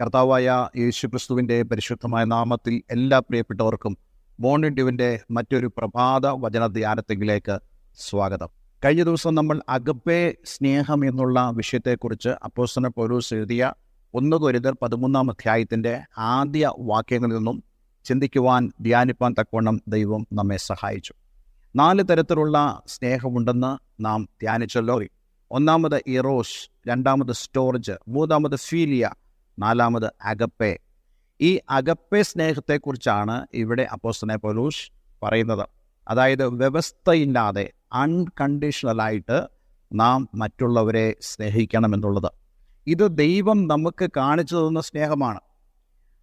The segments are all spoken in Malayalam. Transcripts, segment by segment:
കർത്താവായ യേശു ക്രിസ്തുവിന്റെ പരിശുദ്ധമായ നാമത്തിൽ എല്ലാ പ്രിയപ്പെട്ടവർക്കും മോണിഡ്യുവിന്റെ മറ്റൊരു പ്രഭാത വചന ധ്യാനത്തിലേക്ക് സ്വാഗതം. കഴിഞ്ഞ ദിവസം നമ്മൾ അഗപ്പേ സ്നേഹം എന്നുള്ള വിഷയത്തെക്കുറിച്ച് അപ്പോസന പൗലൂസ് എഴുതിയ ഒന്ന് കൊരുതർ പതിമൂന്നാം അധ്യായത്തിന്റെ ആദ്യ വാക്യങ്ങളിൽ നിന്നും ചിന്തിക്കുവാൻ ധ്യാനിപ്പാൻ തക്കവണ്ണം ദൈവം നമ്മെ സഹായിച്ചു. നാല് തരത്തിലുള്ള സ്നേഹമുണ്ടെന്ന് നാം ധ്യാനിച്ചല്ലോ. ഒന്നാമത് ഇറോസ് രണ്ടാമത് സ്റ്റോറേജ് മൂന്നാമത് ഫീലിയ നാലാമത് അഗപ്പെ. ഈ അഗപ്പെ സ്നേഹത്തെക്കുറിച്ചാണ് ഇവിടെ അപ്പോസ്തനെ പൊലൂഷ് പറയുന്നത്. അതായത് വ്യവസ്ഥയില്ലാതെ അൺകണ്ടീഷണലായിട്ട് നാം മറ്റുള്ളവരെ സ്നേഹിക്കണമെന്നുള്ളത്. ഇത് ദൈവം നമുക്ക് കാണിച്ചു തന്ന സ്നേഹമാണ്.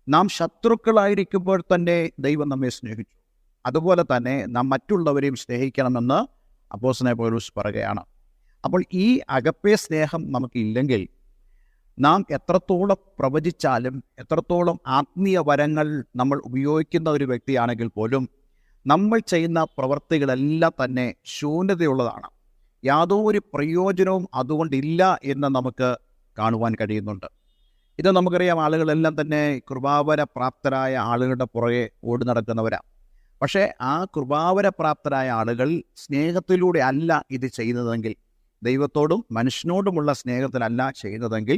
നാം ശത്രുക്കളായിരിക്കുമ്പോൾ തന്നെ ദൈവം നമ്മെ സ്നേഹിച്ചു. അതുപോലെ തന്നെ നാം മറ്റുള്ളവരെയും സ്നേഹിക്കണമെന്ന് അപ്പോസ്തനെ പൗലൂസ് പറയുകയാണ്. അപ്പോൾ ഈ അകപ്പേ സ്നേഹം നമുക്കില്ലെങ്കിൽ നാം എത്രത്തോളം പ്രവചിച്ചാലും എത്രത്തോളം ആത്മീയ വരങ്ങൾ നമ്മൾ ഉപയോഗിക്കുന്ന ഒരു വ്യക്തിയാണെങ്കിൽ പോലും നമ്മൾ ചെയ്യുന്ന പ്രവൃത്തികളെല്ലാം തന്നെ ശൂന്യതയുള്ളതാണ്. യാതൊരു പ്രയോജനവും അതുകൊണ്ടില്ല എന്ന് നമുക്ക് കാണുവാൻ കഴിയുന്നുണ്ട്. ഇത് നമുക്കറിയാം ആളുകളെല്ലാം തന്നെ കൃപാവര പ്രാപ്തരായ ആളുകളുടെ പുറകെ ഓടി നടക്കുന്നവരാണ് പക്ഷേ ആ കൃപാവര പ്രാപ്തരായ ആളുകൾ സ്നേഹത്തിലൂടെ അല്ല ഇത് ചെയ്യുന്നതെങ്കിൽ ദൈവത്തോടും മനുഷ്യനോടുമുള്ള സ്നേഹത്തിലല്ല ചെയ്യുന്നതെങ്കിൽ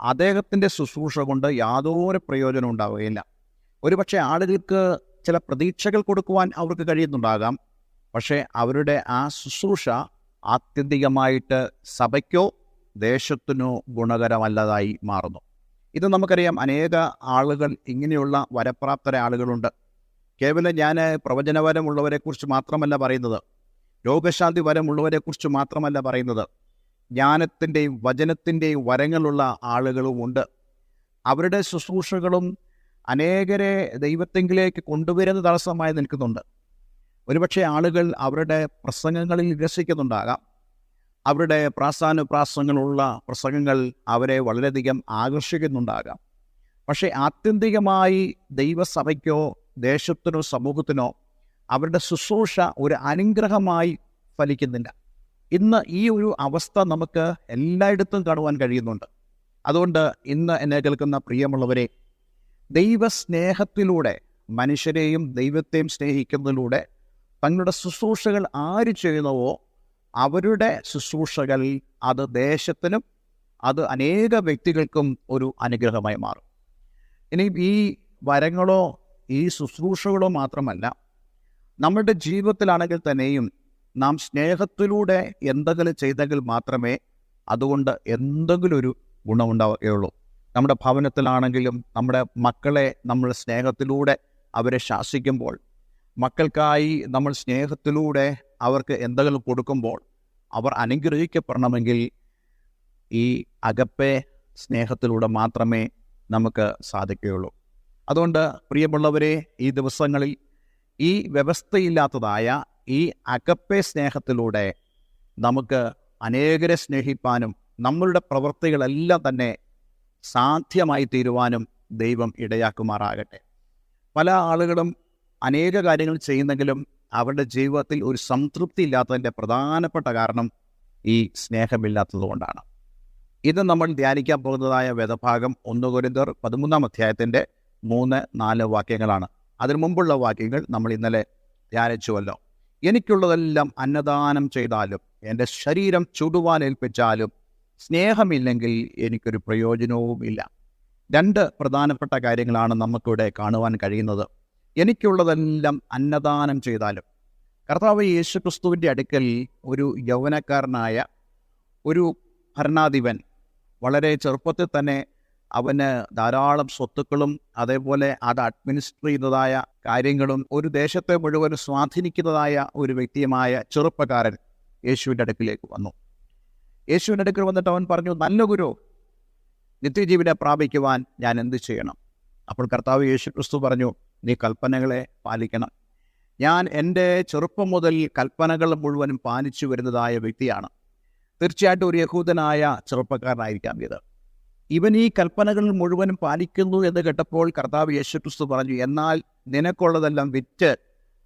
അദ്ദേഹത്തിന്റെ ശുശ്രൂഷ കൊണ്ട് യാതൊരു പ്രയോജനം ഉണ്ടാവുകയില്ല. ഒരുപക്ഷെ ആളുകൾക്ക് ചില പ്രതീക്ഷകൾ കൊടുക്കുവാൻ അവർക്ക് കഴിയുന്നുണ്ടാകാം. പക്ഷേ അവരുടെ ആ ശുശ്രൂഷ ആത്യന്തികമായിട്ട് സഭയ്ക്കോ ദേശത്തിനോ ഗുണകരമല്ലതായി മാറുന്നു. ഇത് നമുക്കറിയാം അനേക ആളുകൾ ഇങ്ങനെയുള്ള വരപ്രാപ്തര ആളുകളുണ്ട്. കേവലം ഞാൻ പ്രവചനവരമുള്ളവരെക്കുറിച്ച് മാത്രമല്ല പറയുന്നത്. രോഗശാന്തി വരമുള്ളവരെക്കുറിച്ച് മാത്രമല്ല പറയുന്നത്. ജ്ഞാനത്തിന്റെയും വചനത്തിന്റെയും വരങ്ങളുള്ള ആളുകളുമുണ്ട് അവരുടെ ശുശ്രൂഷകളും അനേകരെ ദൈവത്തെങ്കിലേക്ക് കൊണ്ടുവരുന്ന തടസ്സമായി നിൽക്കുന്നുണ്ട്. ഒരുപക്ഷെ ആളുകൾ അവരുടെ പ്രസംഗങ്ങളിൽ രസിക്കുന്നുണ്ടാകാം അവരുടെ പ്രാസാനുപ്രാസങ്ങളുള്ള പ്രസംഗങ്ങൾ അവരെ വളരെയധികം ആകർഷിക്കുന്നുണ്ടാകാം. പക്ഷേ ആത്യന്തികമായി ദൈവസഭയ്ക്കോ ദേശത്തിനോ സമൂഹത്തിനോ അവരുടെ ശുശ്രൂഷ ഒരു അനുഗ്രഹമായി ഫലിക്കുന്നില്ല. ഇന്ന് ഈ ഒരു അവസ്ഥ നമുക്ക് എല്ലായിടത്തും കാണുവാൻ കഴിയുന്നുണ്ട്. അതുകൊണ്ട് ഇന്ന് എന്നെ കേൾക്കുന്ന പ്രിയമുള്ളവരെ ദൈവസ്നേഹത്തിലൂടെ മനുഷ്യരെയും ദൈവത്തെയും സ്നേഹിക്കുന്നതിലൂടെ തങ്ങളുടെ ശുശ്രൂഷകൾ ആര് ചെയ്യുന്നുവോ അവരുടെ ശുശ്രൂഷകൾ അത് ദേശത്തിനും അത് അനേക വ്യക്തികൾക്കും ഒരു അനുഗ്രഹമായി മാറും. ഇനി ഈ വരങ്ങളോ ഈ ശുശ്രൂഷകളോ മാത്രമല്ല നമ്മുടെ ജീവിതത്തിലാണെങ്കിൽ തന്നെയും നാം സ്നേഹത്തിലൂടെ എന്തെങ്കിലും ചെയ്തെങ്കിൽ മാത്രമേ അതുകൊണ്ട് എന്തെങ്കിലും ഒരു ഗുണമുണ്ടാവുകയുള്ളൂ. നമ്മുടെ ഭവനത്തിലാണെങ്കിലും നമ്മുടെ മക്കളെ നമ്മൾ സ്നേഹത്തിലൂടെ അവരെ ശാസിക്കുമ്പോൾ മക്കൾക്കായി നമ്മൾ സ്നേഹത്തിലൂടെ അവർക്ക് എന്തെങ്കിലും കൊടുക്കുമ്പോൾ അവർ അനുഗ്രഹിക്കപ്പെടണമെങ്കിൽ ഈ അകപ്പെ സ്നേഹത്തിലൂടെ മാത്രമേ നമുക്ക് സാധിക്കുകയുള്ളൂ. അതുകൊണ്ട് പ്രിയമുള്ളവരെ ഈ ദിവസങ്ങളിൽ ഈ വ്യവസ്ഥയില്ലാത്തതായ ഈ അകപ്പെ സ്നേഹത്തിലൂടെ നമുക്ക് അനേകരെ സ്നേഹിപ്പാനും നമ്മളുടെ പ്രവൃത്തികളെല്ലാം തന്നെ സാധ്യമായി തീരുവാനും ദൈവം ഇടയാക്കുമാറാകട്ടെ. പല ആളുകളും അനേക കാര്യങ്ങൾ ചെയ്യുന്നെങ്കിലും അവരുടെ ജീവിതത്തിൽ ഒരു സംതൃപ്തി ഇല്ലാത്തതിന്റെ പ്രധാനപ്പെട്ട കാരണം ഈ സ്നേഹമില്ലാത്തതുകൊണ്ടാണ് ഇത് നമ്മൾ ധ്യാനിക്കാൻ പോകുന്നതായ വേദഭാഗം ഒന്ന് കുരുന്തർ പതിമൂന്നാം അധ്യായത്തിന്റെ മൂന്ന് നാല് വാക്യങ്ങളാണ്. അതിനു മുമ്പുള്ള വാക്യങ്ങൾ നമ്മൾ ഇന്നലെ ധ്യാനിച്ചുവല്ലോ. എനിക്കുള്ളതെല്ലാം അന്നദാനം ചെയ്താലും എന്റെ ശരീരം ചുടുവാൻ ഏൽപ്പിച്ചാലും സ്നേഹമില്ലെങ്കിൽ എനിക്കൊരു പ്രയോജനവും ഇല്ല. രണ്ട് പ്രധാനപ്പെട്ട കാര്യങ്ങളാണ് നമുക്കിവിടെ കാണുവാൻ കഴിയുന്നത്. എനിക്കുള്ളതെല്ലാം അന്നദാനം ചെയ്താലും കർത്താവ് യേശു ക്രിസ്തുവിന്റെ അടുക്കൽ ഒരു യൗവനക്കാരനായ ഒരു ഭരണാധിപൻ വളരെ ചെറുപ്പത്തിൽ തന്നെ അവന് ധാരാളം സ്വത്തുക്കളും അതേപോലെ അത് അഡ്മിനിസ്റ്റർ ചെയ്യുന്നതായ കാര്യങ്ങളും ഒരു ദേശത്തെ മുഴുവൻ സ്വാധീനിക്കുന്നതായ ഒരു വ്യക്തിയുമായ ചെറുപ്പക്കാരൻ യേശുവിന്റെ അടുക്കിലേക്ക് വന്നു. യേശുവിന്റെ അടുക്കൽ വന്നിട്ട് അവൻ പറഞ്ഞു നല്ല ഗുരു നിത്യജീവനെ പ്രാപിക്കുവാൻ ഞാൻ എന്ത് ചെയ്യണം? അപ്പോൾ കർത്താവ് യേശു ക്രിസ്തു പറഞ്ഞു നീ കൽപ്പനകളെ പാലിക്കണം. ഞാൻ എന്റെ ചെറുപ്പം മുതൽ കൽപ്പനകൾ മുഴുവനും പാലിച്ചു വരുന്നതായ വ്യക്തിയാണ്. തീർച്ചയായിട്ടും ഒരു യഹൂദനായ ചെറുപ്പക്കാരനായിരിക്കാം ഇത്. ഇവൻ ഈ കൽപ്പനകൾ മുഴുവനും പാലിക്കുന്നു എന്ന് കേട്ടപ്പോൾ കർത്താവ് യേശു ക്രിസ്തു പറഞ്ഞു എന്നാൽ നിനക്കുള്ളതെല്ലാം വിറ്റ്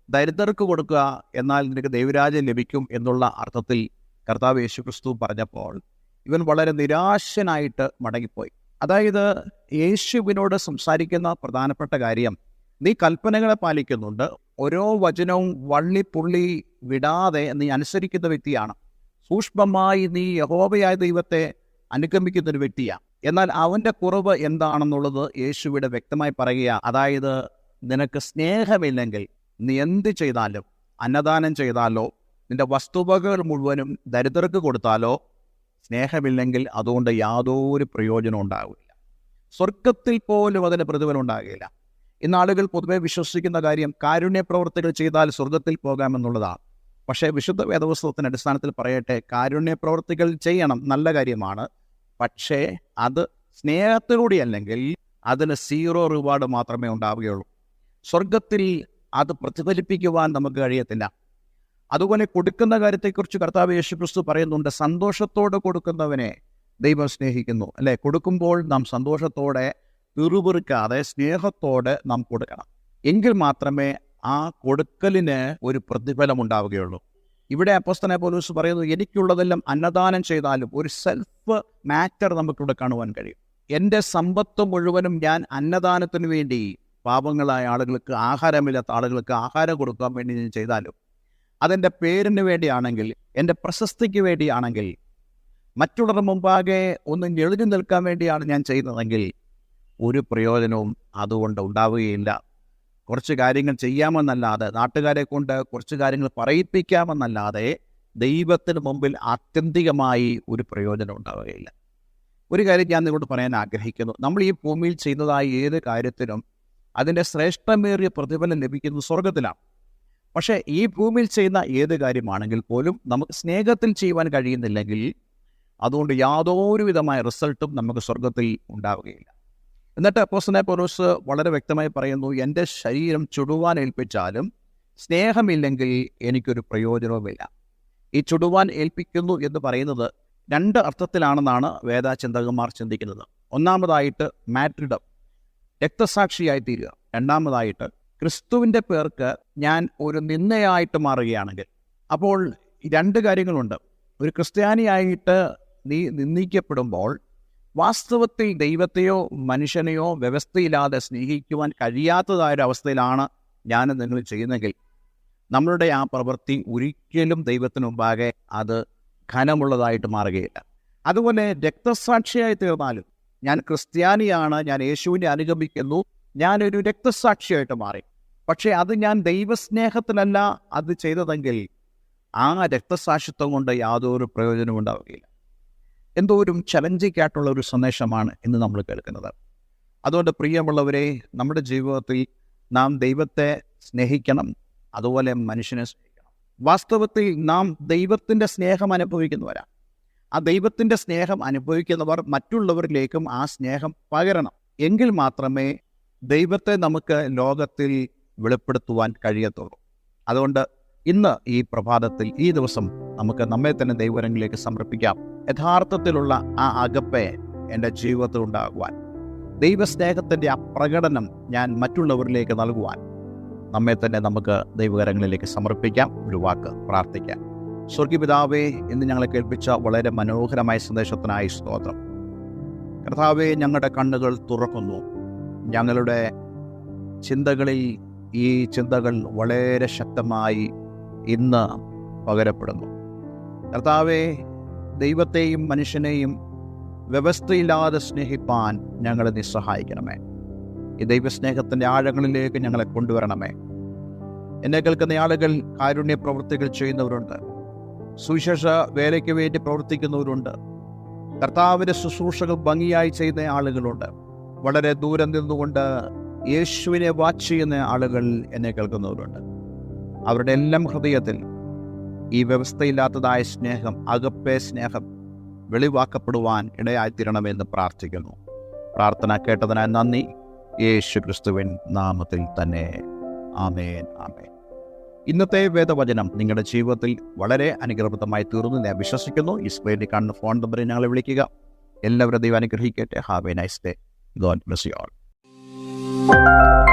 ദരിദ്രർക്ക് കൊടുക്കുക എന്നാൽ നിനക്ക് ദൈവരാജ്യം ലഭിക്കും എന്നുള്ള അർത്ഥത്തിൽ കർത്താവ് യേശു ക്രിസ്തു പറഞ്ഞപ്പോൾ ഇവൻ വളരെ നിരാശനായിട്ട് മടങ്ങിപ്പോയി. അതായത് യേശുവിനോട് സംസാരിക്കുന്ന പ്രധാനപ്പെട്ട കാര്യം നീ കൽപ്പനകളെ പാലിക്കുന്നുണ്ട് ഓരോ വചനവും വള്ളി പുള്ളി വിടാതെ നീ അനുസരിക്കുന്ന വ്യക്തിയാണ്. സൂക്ഷ്മമായി നീ യഹോവയായ ദൈവത്തെ അനുഗമിക്കുന്ന ഒരു വ്യക്തിയാണ്. എന്നാൽ അവന്റെ കുറവ് എന്താണെന്നുള്ളത് യേശുവിടെ വ്യക്തമായി പറയുക. അതായത് നിനക്ക് സ്നേഹമില്ലെങ്കിൽ നീ എന്ത് ചെയ്താലും അന്നദാനം ചെയ്താലോ നിന്റെ വസ്തുവകകൾ മുഴുവനും ദരിദ്രർക്ക് കൊടുത്താലോ സ്നേഹമില്ലെങ്കിൽ അതുകൊണ്ട് യാതൊരു പ്രയോജനം ഉണ്ടാവില്ല. സ്വർഗത്തിൽ പോലും അതിന് പ്രതിഫലം ഉണ്ടാകില്ല. ഇന്ന് ആളുകൾ പൊതുവെ വിശ്വസിക്കുന്ന കാര്യം കാരുണ്യ പ്രവർത്തികൾ ചെയ്താൽ സ്വർഗത്തിൽ പോകാമെന്നുള്ളതാണ്. പക്ഷേ വിശുദ്ധ വേദപുസ്തകത്തിന്റെ അടിസ്ഥാനത്തിൽ പറയട്ടെ കാരുണ്യ പ്രവർത്തികൾ ചെയ്യണം നല്ല കാര്യമാണ്. പക്ഷേ അത് സ്നേഹത്തിലൂടെ അല്ലെങ്കിൽ അതിന് സീറോ റിവാർഡ് മാത്രമേ ഉണ്ടാവുകയുള്ളൂ. സ്വർഗത്തിൽ അത് പ്രതിഫലിപ്പിക്കുവാൻ നമുക്ക് കഴിയത്തില്ല. അതുപോലെ കൊടുക്കുന്ന കാര്യത്തെക്കുറിച്ച് കർത്താവ് യേശു ക്രിസ്തു പറയുന്നുണ്ട് സന്തോഷത്തോടെ കൊടുക്കുന്നവനെ ദൈവം സ്നേഹിക്കുന്നു. അല്ലെ? കൊടുക്കുമ്പോൾ നാം സന്തോഷത്തോടെ പിറുപിറുക്കാതെ സ്നേഹത്തോടെ നാം കൊടുക്കണം. എങ്കിൽ മാത്രമേ ആ കൊടുക്കലിന് ഒരു പ്രതിഫലം ഉണ്ടാവുകയുള്ളൂ. ഇവിടെ അപ്പോസ്തനെ പോലീസ് പറയുന്നു എനിക്കുള്ളതെല്ലാം അന്നദാനം ചെയ്താലും ഒരു സെൽഫ് മാറ്റർ നമുക്കിവിടെ കാണുവാൻ കഴിയും. എന്റെ സമ്പത്ത് മുഴുവനും ഞാൻ അന്നദാനത്തിന് വേണ്ടി പാപങ്ങളായ ആളുകൾക്ക് ആഹാരമില്ലാത്ത ആളുകൾക്ക് ആഹാരം കൊടുക്കാൻ വേണ്ടി ഞാൻ ചെയ്താലും അതെന്റെ പേരിന് വേണ്ടിയാണെങ്കിൽ എന്റെ പ്രശസ്തിക്ക് വേണ്ടിയാണെങ്കിൽ മറ്റുള്ളവരുടെ മുമ്പാകെ ഒന്ന് ഞെളിഞ്ഞു നിൽക്കാൻ വേണ്ടിയാണ് ഞാൻ ചെയ്യുന്നതെങ്കിൽ ഒരു പ്രയോജനവും അതുകൊണ്ട് ഉണ്ടാവുകയില്ല. കുറച്ച് കാര്യങ്ങൾ ചെയ്യാമെന്നല്ലാതെ നാട്ടുകാരെ കൊണ്ട് കുറച്ച് കാര്യങ്ങൾ പറയിപ്പിക്കാമെന്നല്ലാതെ ദൈവത്തിന് മുമ്പിൽ ആത്യന്തികമായി ഒരു പ്രയോജനം ഉണ്ടാവുകയില്ല. ഒരു കാര്യം ഞാൻ നിങ്ങളോട് പറയാൻ ആഗ്രഹിക്കുന്നു. നമ്മൾ ഈ ഭൂമിയിൽ ചെയ്യുന്നതായ ഏത് കാര്യത്തിനും അതിന്റെ ശ്രേഷ്ഠമേറിയ പ്രതിഫലം ലഭിക്കുന്നത് സ്വർഗത്തിലാണ് പക്ഷേ ഈ ഭൂമിയിൽ ചെയ്യുന്ന ഏത് കാര്യമാണെങ്കിൽ പോലും നമുക്ക് സ്നേഹത്തിൽ ചെയ്യുവാൻ കഴിയുന്നില്ലെങ്കിൽ അതുകൊണ്ട് യാതൊരു വിധമായ റിസൾട്ടും നമുക്ക് സ്വർഗത്തിൽ ഉണ്ടാവുകയില്ല. എന്നിട്ട് അപ്പോസ്തനായ പൗലോസ് വളരെ വ്യക്തമായി പറയുന്നു എന്റെ ശരീരം ചുടുവാൻ ഏൽപ്പിച്ചാലും സ്നേഹമില്ലെങ്കിൽ എനിക്കൊരു പ്രയോജനവുമില്ല. ഈ ചുടുവാൻ ഏൽപ്പിക്കുന്നു എന്ന് പറയുന്നത് രണ്ട് അർത്ഥത്തിലാണെന്നാണ് വേദാചിന്തകന്മാർ ചിന്തിക്കുന്നത്. ഒന്നാമതായിട്ട് മാട്രിഡം രക്തസാക്ഷിയായി തീരുക. രണ്ടാമതായിട്ട് ക്രിസ്തുവിന്റെ പേർക്ക് ഞാൻ ഒരു നിന്നയായിട്ട് മാറുകയാണെങ്കിൽ. അപ്പോൾ രണ്ട് കാര്യങ്ങളുണ്ട്. ഒരു ക്രിസ്ത്യാനിയായിട്ട് നീ നിന്ദിക്കപ്പെടുമ്പോൾ വാസ്തവത്തിൽ ദൈവത്തെയോ മനുഷ്യനെയോ വ്യവസ്ഥയില്ലാതെ സ്നേഹിക്കുവാൻ അവസ്ഥയിലാണ് ഞാൻ നിങ്ങൾ ചെയ്യുന്നെങ്കിൽ നമ്മളുടെ ആ പ്രവൃത്തി ഒരിക്കലും ദൈവത്തിന് മുമ്പാകെ അത് ഘനമുള്ളതായിട്ട് മാറുകയില്ല. അതുപോലെ രക്തസാക്ഷിയായി തീർന്നാലും ഞാൻ ക്രിസ്ത്യാനിയാണ് ഞാൻ യേശുവിനെ അനുഗമിക്കുന്നു ഞാനൊരു രക്തസാക്ഷിയായിട്ട് മാറി. പക്ഷേ അത് ഞാൻ ദൈവസ്നേഹത്തിലല്ല അത് ചെയ്തതെങ്കിൽ ആ രക്തസാക്ഷിത്വം കൊണ്ട് യാതൊരു പ്രയോജനവും ഉണ്ടാവുകയില്ല. എന്തോരും ചലഞ്ചിങ് ആയിട്ടുള്ള ഒരു സന്ദേശമാണ് ഇന്ന് നമ്മൾ കേൾക്കുന്നത്. അതുകൊണ്ട് പ്രിയമുള്ളവരെ നമ്മുടെ ജീവിതത്തിൽ നാം ദൈവത്തെ സ്നേഹിക്കണം അതുപോലെ മനുഷ്യനെ സ്നേഹിക്കണം. വാസ്തവത്തിൽ നാം ദൈവത്തിന്റെ സ്നേഹം അനുഭവിക്കുന്നവരാണ് ആ ദൈവത്തിന്റെ സ്നേഹം അനുഭവിക്കുന്നവർ മറ്റുള്ളവരിലേക്കും ആ സ്നേഹം പകരണം. എങ്കിൽ മാത്രമേ ദൈവത്തെ നമുക്ക് ലോകത്തിൽ വെളിപ്പെടുത്തുവാൻ കഴിയത്തുള്ളൂ. അതുകൊണ്ട് ഇന്ന് ഈ പ്രഭാതത്തിൽ ഈ ദിവസം നമുക്ക് നമ്മെ തന്നെ ദൈവരങ്ങളിലേക്ക് സമർപ്പിക്കാം. യഥാർത്ഥത്തിലുള്ള ആ അകപ്പെ എന്റെ ജീവിതത്തിൽ ഉണ്ടാകുവാൻ. ദൈവസ്നേഹത്തിന്റെ ആ പ്രകടനം ഞാൻ മറ്റുള്ളവരിലേക്ക് നൽകുവാൻ നമ്മെ തന്നെ നമുക്ക് ദൈവകരങ്ങളിലേക്ക് സമർപ്പിക്കാം ഒരു വാക്ക് പ്രാർത്ഥിക്കാം. സ്വർഗീപിതാവേ എന്ന് ഞങ്ങളെ കേൾപ്പിച്ച വളരെ മനോഹരമായ സന്ദേശത്തിനായി സ്തോത്രം. കർത്താവെ ഞങ്ങളുടെ കണ്ണുകൾ തുറക്കുന്നു. ഞങ്ങളുടെ ചിന്തകളിൽ ഈ ചിന്തകൾ വളരെ ശക്തമായി ഇന്ന് പകരപ്പെടുന്നു. കർത്താവെ ദൈവത്തെയും മനുഷ്യനെയും വ്യവസ്ഥയില്ലാതെ സ്നേഹിപ്പാൻ ഞങ്ങളെ നീ സഹായിക്കണമേ. ഈ ദൈവസ്നേഹത്തിന്റെ ആഴങ്ങളിലേക്ക് ഞങ്ങളെ കൊണ്ടുവരണമേ. എന്നെ കേൾക്കുന്ന ആളുകൾ കാരുണ്യ പ്രവൃത്തികൾ ചെയ്യുന്നവരുണ്ട്. സുവിശേഷ വേലയ്ക്ക് വേണ്ടി പ്രവർത്തിക്കുന്നവരുണ്ട്. കർത്താവിന്റെ ശുശ്രൂഷകൾ ഭംഗിയായി ചെയ്യുന്ന ആളുകളുണ്ട്. വളരെ ദൂരം നിന്നുകൊണ്ട് യേശുവിനെ വാച്ച് ചെയ്യുന്ന ആളുകൾ എന്നെ കേൾക്കുന്നവരുണ്ട്. അവരുടെ എല്ലാം ഹൃദയത്തിൽ ഈ വ്യവസ്ഥയില്ലാത്തതായ സ്നേഹം അകപ്പേ സ്നേഹം വെളിവാക്കപ്പെടുവാൻ ഇടയായിത്തീരണമെന്ന് പ്രാർത്ഥിക്കുന്നു. പ്രാർത്ഥന കേട്ടതിനായി നന്ദി. യേശു ക്രിസ്തുവിൻ നാമത്തിൽ തന്നെ. ആമേൻ ആമേൻ. ഇന്നത്തെ വേദവചനം നിങ്ങളുടെ ജീവിതത്തിൽ വളരെ അനുഗ്രഹപ്രദമായി തീർന്നു ഞാൻ വിശ്വസിക്കുന്നു. ഈ സ്ക്രീനിൽ കാണുന്ന ഫോൺ നമ്പറിൽ ഞങ്ങളെ വിളിക്കുക. എല്ലാവരും ദൈവം അനുഗ്രഹിക്കട്ടെ. Have a nice day. God bless you all.